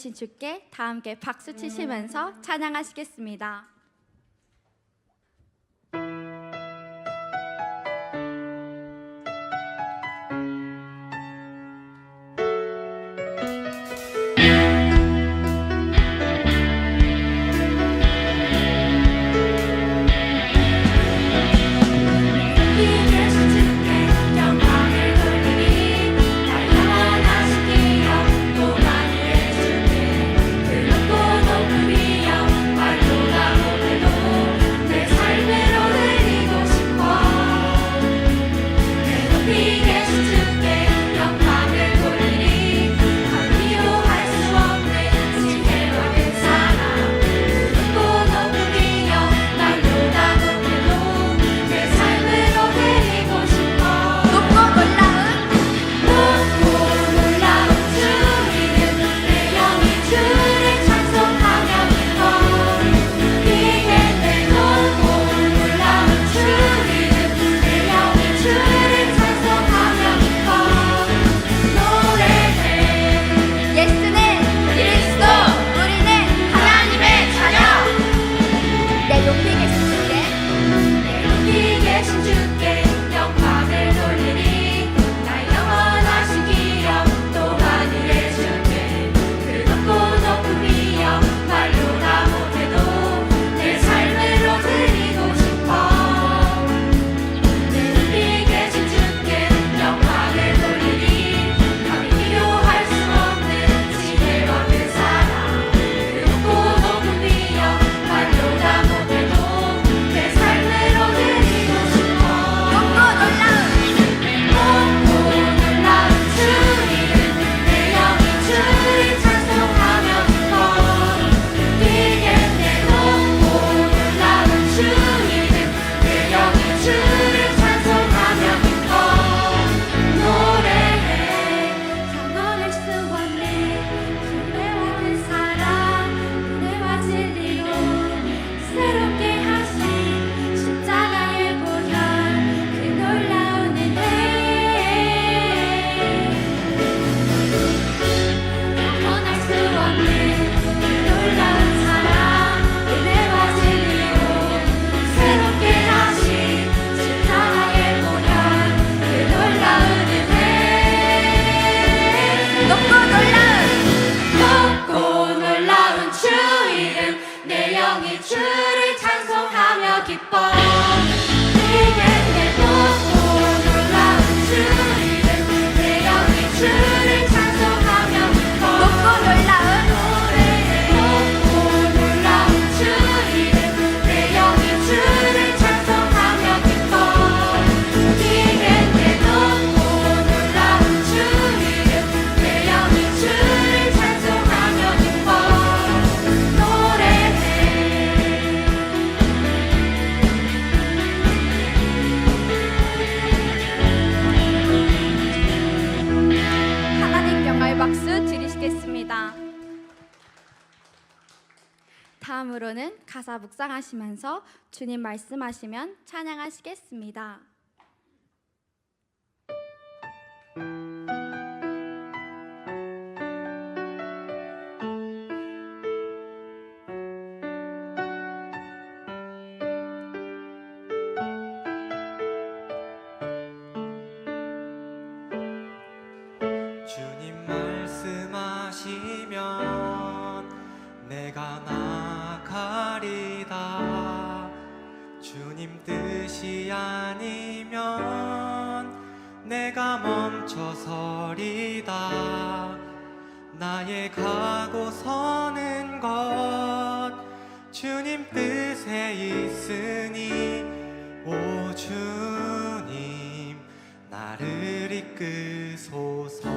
대신 주께 다 함께 박수 치시면서 찬양하시겠습니다. 찬양하시겠습니다. 다음으로는 가사 묵상하시면서 주님 말씀하시면 찬양하시겠습니다. 주님 뜻이 아니면 내가 멈춰서리다. 나의 가고 서는 것 주님 뜻에 있으니 오 주님 나를 이끄소서